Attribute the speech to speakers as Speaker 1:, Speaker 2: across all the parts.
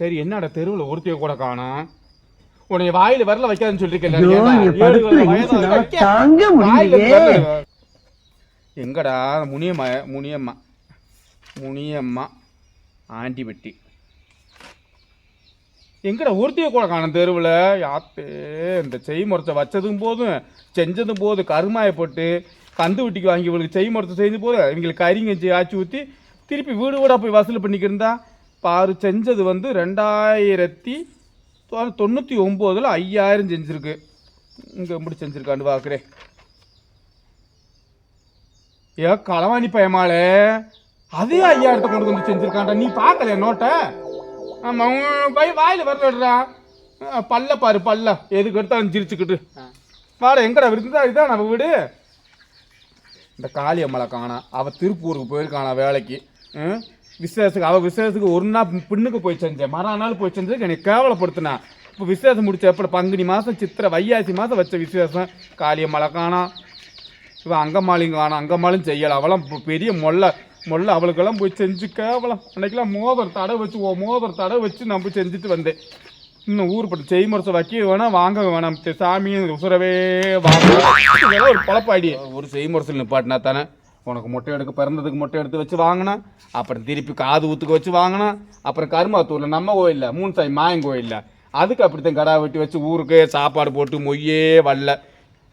Speaker 1: சரி என்னடா தெருவில் ஒருத்தைய கூட காணோம் உன்னை வாயில வரல வைக்காதுன்னு சொல்லிருக்கேன். எங்கடா முனியம்மா முனியம்மா. முனியம்மா ஆண்டிபட்டி. எங்கடா ஒருத்தைய கூட காணும் தெருவில்? யாத்தே இந்த செய் முறைச்ச வச்சதும் போதும் செஞ்சதும் போதும் கருமாயை போட்டு கந்து வெட்டிக்கு வாங்கி இவங்களுக்கு செய் முறைச்ச செய்து போதும் இவங்களுக்கு கறிங்கஞ்சி ஆச்சி ஊற்றி திருப்பி வீடு வீடாக போய் வசூல் பண்ணிக்கிருந்தா பாரு செஞ்சது வந்து ரெண்டாயிரத்தி தொண்ணூற்றி ஒம்போதில் ஐயாயிரம் செஞ்சுருக்கு. இங்கே எப்படி செஞ்சுருக்கான்னு பார்க்குறேன் ஏ களவாணி பயமாளே. அதே ஐயாயிரத்தை கொண்டு வந்து செஞ்சிருக்கான்டா. நீ பார்க்கல நோட்டை? ஆமா உன் பை வாயில வரலடா பல்ல பாரு பல்ல. எதுக்கு எடுத்தாலும் சிரிச்சுக்கிட்டு வாடா எங்கடா இருக்குதா இதுதான் நம்ம வீடு? இந்த காளி அம்மளை காணா. அவ திருப்பூருக்கு போயிருக்கானா வேலைக்கு. ம்? விசேஷத்துக்கு அவள் விசேஷத்துக்கு ஒரு நாள் பின்னுக்கு போய் செஞ்சேன். மறுநாள் போய் செஞ்சதுக்கு என்னை கேவலப்படுத்தினா. இப்போ விசேஷம் முடிச்ச எப்போ? பங்குனி மாதம் சித்திரை வையாசி மாதம் வச்ச விசேஷம். காளியம்மலை காணா இவன் அங்கம்மாளிங்க காணும் அங்கம்மாளும் செய்யலை. அவளாம் பெரிய மொல்லை மொல்லை அவளுக்கெல்லாம் போய் செஞ்சு கேவலம். அன்னைக்கெல்லாம் மோதிர தடை வச்சு ஓ மோதிர தடை வச்சு நான் போய் செஞ்சுட்டு வந்தேன். இன்னும் ஊர் பட்டு செய்முறை வைக்க வேணாம் வாங்க வேணாம். சாமி உசுரவே வாங்க. ஒரு பழப்பாடி ஒரு செய்முறைசல் நிப்பாட்டினா தானே? உனக்கு மொட்டை எடுக்க பிறந்ததுக்கு மொட்டை எடுத்து வச்சு வாங்கினேன் அப்புறம் திருப்பி காது ஊத்துக்கு வச்சு வாங்கினேன் அப்புறம் கருமாத்தூரில் நம்ம கோயிலில் மூணு சாய் மாயன் கோயிலில் அதுக்கு அப்படித்தான் கடா வெட்டி வச்சு ஊருக்கு சாப்பாடு போட்டு மொய்யே வரல.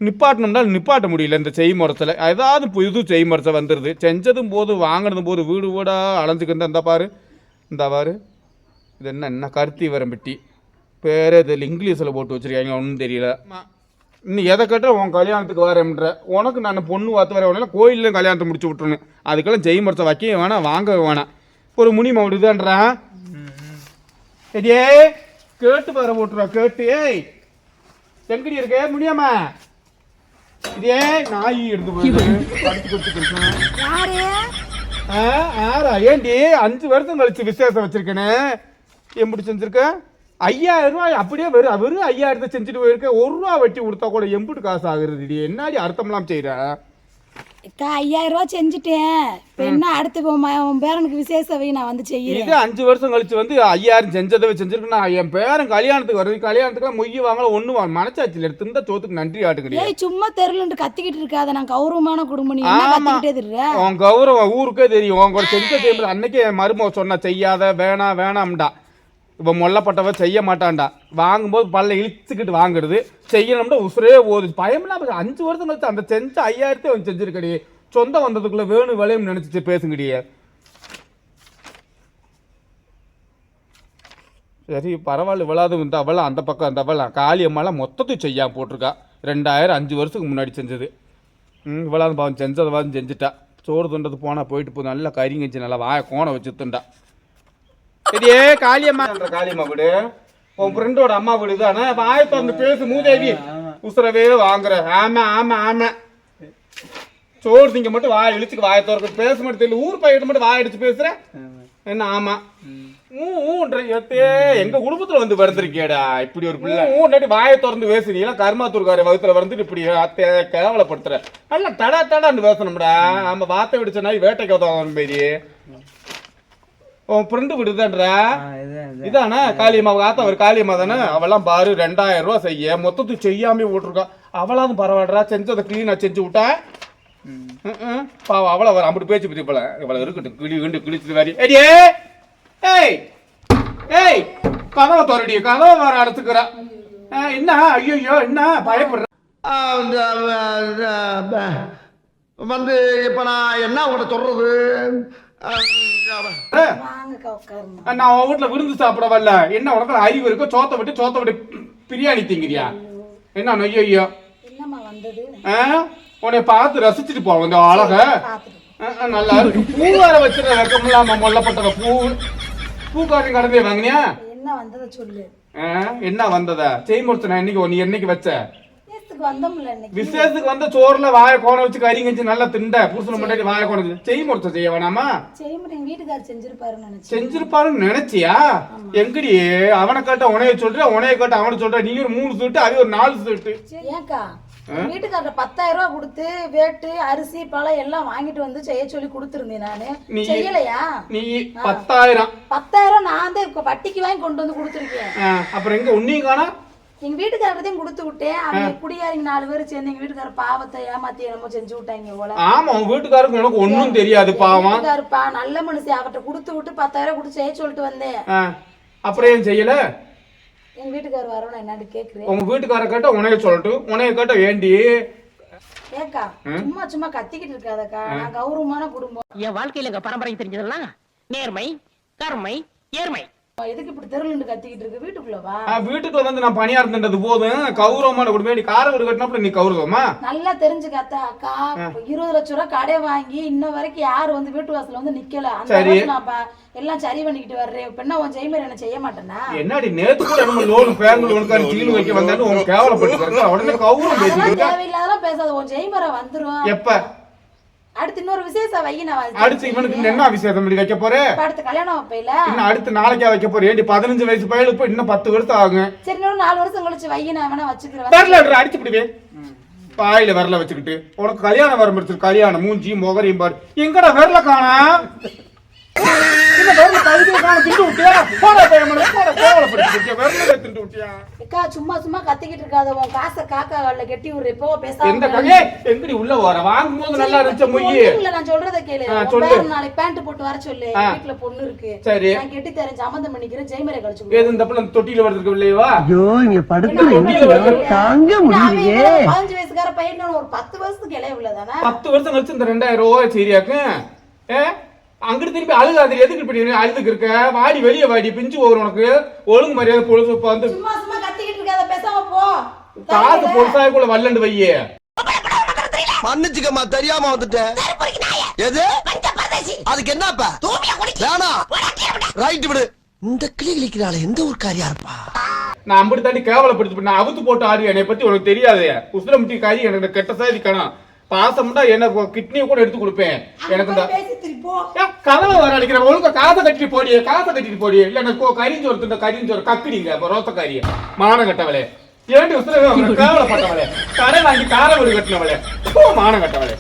Speaker 1: நிப்பாட்டணும்னா நிப்பாட்ட முடியல இந்த செய்முறத்தில் ஏதாவது புது செய்முறத்தை வந்துடுது செஞ்சதும் போது வாங்கினதும் போது வீடு வீடாக அலைஞ்சுக்கிட்டு இந்த பாரு. இந்த பாரு. இது என்ன என்ன கருத்தி வரம்பட்டி பேரே தெரியல இங்கிலீஷில் போட்டு வச்சிருக்காங்க ஒன்றும் தெரியல. இன்னும் எதை கேட்டால் உன் கல்யாணத்துக்கு வரேன்ற. உனக்கு நான் பொண்ணு பார்த்து வர வேணாம் கோயிலில் கல்யாணத்தை முடிச்சு விட்டுருணும் அதுக்கெல்லாம் செய்முறைச்ச வைக்க வேணாம் வாங்க வேணாம். ஒரு முனி மவுடுதான்றான் சரியே கேட்டு வர போட்டுருவா கேட்டு. ஏய் எங்கடி இருக்க முடியாமா இதே நாய் எடுத்து போயிருக்கு. ஆறா. ஏண்டி அஞ்சு வருஷம் கழிச்சு விசேஷம் வச்சிருக்கேனே. எப்படி செஞ்சிருக்க ஐயாயிரம் ரூபாய் அப்படியே வெறும் வெறும் ஐயாயிரத்தை செஞ்சுட்டு போயிருக்க ஒரு ரூபா வெட்டி கொடுத்தா கூட எம்புட்டு காசு ஆகுறது என்னடி அர்த்தம்லாம் செய்யற
Speaker 2: அக்கா ஐயாயிரம் ரூபா செஞ்சுட்டேன். இப்ப என்ன அடுத்து உன் பேரனுக்கு விசேஷ வை நான் வந்து செய்யறேன்.
Speaker 1: இது அஞ்சு வருஷம் கழிச்சு வந்து ஐயாயிரம் செஞ்சதை செஞ்சிருக்கு. நான் என் பேரன் கல்யாணத்துக்கு வருது. கல்யாணத்துக்கு மொய் வாங்கல ஒண்ணு வாங்க மனச்சாட்சியில் எடுத்து இருந்தா சோத்துக்கு நன்றி ஆட்டுக்கிட்டே
Speaker 2: ஏய் சும்மா தெருலன்ட்டு கத்திக்கிட்டு இருக்காத. நான் கௌரவமான குடும்பம். நீ. கத்திக்கிட்டே திரிற?
Speaker 1: உன் கௌரவம் ஊருக்கே தெரியும். உன் கூட செஞ்ச செய்யும்போது அன்னைக்கே என் மருமக சொன்னா செய்யாத வேணாம் வேணாம்டா. இப்போ மொல்லப்பட்டவ செய்ய மாட்டான்டா. வாங்கும்போது பல்ல இழுத்துக்கிட்டு வாங்குறது. செய்யணும்னா உசுரே ஓது பயம்லாம் அஞ்சு வருஷம் கழிச்சு அந்த செஞ்ச ஐயாயிரத்தி அவன் செஞ்சிருக்கடி. சொந்தம் வந்ததுக்குள்ளே வேணும் வேலையும் நினைச்சிட்டு பேசுங்கடியே. சரி பரவாயில்ல. விழாது இந்த அவள அந்த பக்கம் அந்த அவள. காளியம்மாலாம் மொத்தத்தையும் செய்யாமல் போட்டிருக்கா. ரெண்டாயிரம் அஞ்சு வருஷத்துக்கு முன்னாடி செஞ்சது. ம் இவ்வளவு பாவம் செஞ்சதை வந்து செஞ்சுட்டா. சோறு துண்டது போனால் போயிட்டு போதும் நல்லா கறிங்கச்சு நல்லா வாய கோணம் வச்சு சரியே காளியம்மா. காளியம்மா வீடு. உன் ஃப்ரெண்டோட அம்மா வீடு தானே வாய திறந்து பேசு மூதேவி. உசுரவே வாங்குற. ஆமா ஆமா ஆமா. சோறு திங்க மட்டும் வாய் இழுச்சுக்கு வாய திறக்க பேச மட்டும் தெரியல. ஊர் பையன் மட்டும் வாய் அடிச்சு பேசுற. என்ன ஆமா. ஊ ஊன்ற எத்தே எங்க குடும்பத்துல வந்து பிறந்திருக்கேடா இப்படி ஒரு பிள்ளை. ஊன்னாடி வாயை திறந்து பேசுறீங்களா? கர்மாத்தூர்கார வகுத்துல வந்துட்டு இப்படி அத்தை கேவலப்படுத்துற. நல்ல தடா தடான்னு பேசணும்டா. நம்ம வார்த்தை விடுச்ச நாய் வேட்டைக்கு உதவும் மாரி உன் ஃப்ரெண்டு விடுதான்றா? இதானே? காளியம்மா ஆத்தா ஒரு காளியம்மா தானே அவெல்லாம் பாரு ரெண்டாயிரம் ரூபா செய்ய. மொத்தத்துக்கு செய்யாமே விட்டுருக்கா அவளாவது பரவாயில்லடா செஞ்சதை கிளீனா செஞ்சு விட்டா. பாவம் அவளை வர அப்படி பேச்சு பத்தி போல. இவளை இருக்கட்டும் கிளி கிண்டு கிழிச்சிட்டு வாரி ஏடியே ஏய்! ஏய்! கதவை தோரடி கதவை வர அடைச்சுக்கிறா. என்ன? ஐயோ என்ன? பயப்படுற
Speaker 3: வந்து இப்ப நான் என்ன உங்கள்கிட்ட சொல்றது?
Speaker 1: நான் உன் வீட்டுல விருந்து சாப்பிட வரல என்ன உனக்கு அறிவு இருக்கோ சோத்த விட்டு சோத்த விட்டு பிரியாணி திங்கிறியா? என்ன ஐயோ? ஐயோ? உன்னை பார்த்து ரசிச்சுட்டு போவோம் இந்த அழக. நல்லா இருக்கு. பூ வேற வச்சிருக்க வெக்கம் இல்லாம முல்லப்பட்டத பூ. பூக்காரன் கடந்தே வாங்கினியா?
Speaker 2: என்ன வந்ததை சொல்லு.
Speaker 1: என்ன வந்ததா? செய்முறைச்சு நான் என்னைக்கு நீ என்னைக்கு வச்ச?
Speaker 2: விசேஷத்துக்கு வந்தோம்ல இன்னைக்கு?
Speaker 1: விசேஷத்துக்கு வந்த சோறுல வாய கோண வச்சு கறி கஞ்சி நல்லா திண்ட. புருஷனை முன்னாடி வாய கோண வச்சு. செய்முறைச்ச செய்ய வேணாமா?
Speaker 2: செய்முறை எங்க வீட்டுக்காரர் செஞ்சிருப்பாருன்னு நினைச்சேன்.
Speaker 1: செஞ்சிருப்பாருன்னு நினைச்சியா? எங்கடி? அவனை கேட்ட உனைய சொல்ற உனைய கேட்ட அவனை சொல்ற. நீ ஒரு மூணு சீட்டு அது ஒரு நாலு சீட்டு
Speaker 2: ஏக்கா வீட்டுக்காரர் பத்தாயிரம் ரூபாய் கொடுத்து வேட்டு அரிசி பழம் எல்லாம் வாங்கிட்டு வந்து செய்ய சொல்லி கொடுத்துருந்தேன் நானு. செய்யலையா?
Speaker 1: நீ பத்தாயிரம்.
Speaker 2: பத்தாயிரம் நான் தான் வட்டிக்கு வாங்கி கொண்டு வந்து கொடுத்துருக்கேன்.
Speaker 1: அப்புறம் எங்க உன்னையும் காணா
Speaker 2: எங்க வீட்டுக்காரத்தையும் கொடுத்து விட்டேன். அவங்க குடியாரிங்க நாலு பேர் சேர்ந்து எங்க வீட்டுக்கார பாவத்தை ஏமாத்தி என்னமோ செஞ்சு விட்டாங்க போல.
Speaker 1: ஆமா உன் வீட்டுக்காருக்கு உனக்கு ஒண்ணும் தெரியாது பாவம்.
Speaker 2: வீட்டுக்காருப்பா நல்ல மனுஷன் அவர்கிட்ட கொடுத்து விட்டு பத்தாயிரம் கொடுத்து செய்ய சொல்லிட்டு வந்தேன்.
Speaker 1: அப்புறம் ஏன் செய்யல?
Speaker 2: எங்க வீட்டுக்காரர் வரணும் என்னன்னு கேக்குறேன்.
Speaker 1: உங்க வீட்டுக்கார கேட்ட உனைய சொல்லட்டு உனைய கேட்ட வேண்டி
Speaker 2: ஏக்கா சும்மா சும்மா கத்திக்கிட்டு இருக்காதக்கா. நான் கௌரவமான குடும்பம்.
Speaker 4: என் வாழ்க்கையில எங்க பரம்பரை தெரிஞ்சதெல்லாம் நேர்மை கருமை ஏர்மை
Speaker 2: எதுக்கு இப்படி தெருளுண்டு கத்திக்கிட்டு இருக்கு? வீட்டுக்குள்ள வா.
Speaker 1: ஆ, வீட்டுக்குள்ள வந்து நான் பணியா இருந்தது போதும். கௌரவமான குடும்பம் நீ கார வீடு கட்டினாப்புல நீ கௌரவமா?
Speaker 2: நல்லா தெரிஞ்சுக்காத்தா அக்கா இப்ப இருபது லட்சம் ரூபாய் கடை வாங்கி இன்ன வரைக்கும் யாரும் வந்து வீட்டு வாசல்ல வந்து நிக்கல. அந்த நான் எல்லாம் சரி பண்ணிக்கிட்டு வர்றேன். என்ன உன் ஜெய்மர் என்ன செய்ய மாட்டேனா
Speaker 1: என்னடி நேத்து கூட நம்ம லோன் பேங்க் லோனுக்கான சீல் வைக்க வந்தாலும் உனக்கு கேவலப்பட்டு. உடனே கௌரவம் பேசிட்டு.
Speaker 2: தேவையில்லாதெல்லாம் பேசாத. உன் ஜெய்மரை வந்துரும்.
Speaker 1: எப்ப?
Speaker 2: அடுத்து இன்னொரு விசேஷம் வை நான்
Speaker 1: அடுத்து இவனுக்கு இன்னும் என்ன விசேஷம் இப்படி வைக்க போற?
Speaker 2: அடுத்து கல்யாணம் வைப்பையில
Speaker 1: இன்னும் அடுத்து நாளைக்கா வைக்க போற. ஏண்டி பதினஞ்சு வயசு பையலுக்கு போய் இன்னும் பத்து வருஷம் ஆகும்
Speaker 2: சரி இன்னொரு நாலு வருஷம் கழிச்சு வை நான் வேணா வச்சுக்கிறேன்
Speaker 1: வரல அடிச்சு பிடிவே பாயில வரல வச்சுக்கிட்டு. உனக்கு கல்யாணம் வர முடிச்சு கல்யாணம் மூஞ்சி முகரையும் பாரு. எங்கடா வரல காணா? என்ன வரல கைது காண திண்டு விட்டியா போடா கேவலப்படுத்தி விட்டியா வரல திண்டு விட்டியா
Speaker 2: அக்கா சும்மா சும்மா கத்திக்கிட்டு இருக்காத. உன் காசை காக்கா கால்ல கட்டி விடுற இப்போ
Speaker 1: எந்த
Speaker 2: பேசாம
Speaker 1: எங்கடி உள்ள வர? வாங்கும் போது நல்லா இருந்துச்ச மொய்
Speaker 2: இல்ல நான் சொல்றத கேளு.
Speaker 1: சொல்லு.
Speaker 2: நாளைக்கு பேண்ட் போட்டு வர சொல்லு.
Speaker 1: ஆ.
Speaker 2: வீட்டுல பொண்ணு இருக்கு.
Speaker 1: சரி.
Speaker 2: நான் கெட்டி தரேன். சம்மந்தம் பண்ணிக்கிறேன். ஜெய்மரை கழிச்சு.
Speaker 1: ஏது இந்த பிள்ளை தொட்டியில வருதுக்கு இல்லையவா
Speaker 5: ஐயோ இங்க படுத்து தாங்க முடியலையே.
Speaker 2: வயசுக்கார பையன் ஒரு பத்து வருஷத்துக்கு இளைய உள்ளதானே
Speaker 1: பத்து வருஷம் கழிச்சு இந்த ரெண்டாயிரம் ரூபாய் சரியாக்கு. ஏ? அங்கிட்டு திருப்பி அழுகாது எதுக்கு இப்படி நீ அழுதுக்கு இருக்க? வாடி வெளியே வாடி பிஞ்சு போகிற உனக்கு. ஒழுங்கு மரியாதை பொழுது வந்து
Speaker 2: சும்மா சும்மா கத்திக்கிட்டு இருக்காத பேசாம போ.
Speaker 1: காசு பொழுசாக கூட வல்லண்டு வையே.
Speaker 3: மன்னிச்சுக்கம்மா தெரியாம வந்துட்டேன் எது? அதுக்கு என்னப்பா? வேணாம் ரைட் விடு. இந்த கிளி கிளிக்கிறாள் எந்த ஒரு காரியா இருப்பா?
Speaker 1: நான் அம்படி தாண்டி கேவலப்படுத்தி நான் அவுத்து போட்டு ஆடி என்னை பத்தி உனக்கு தெரியாது. உசுர முட்டி காரி எனக்கு கெட்ட சாதி கணம். பாசம்டா எனக்கு கிட்னியை கூட எடுத்து கொடுப்பேன். எனக்கு கதவை வர அடிக்கிற ஒழுங்கா காசை கட்டிட்டு போடியே காசை கட்டிட்டு போடியே. இல்ல எனக்கு கரிஞ்சோறு தின்ற கரிஞ்சோறு கக்குறீங்க அப்ப ரோத்த காரிய மான கட்டவளே. ஏண்டி கேவலப்பட்டவளே கடை வாங்கி கார வீடு கட்டினவளே. மான கட்டவளே.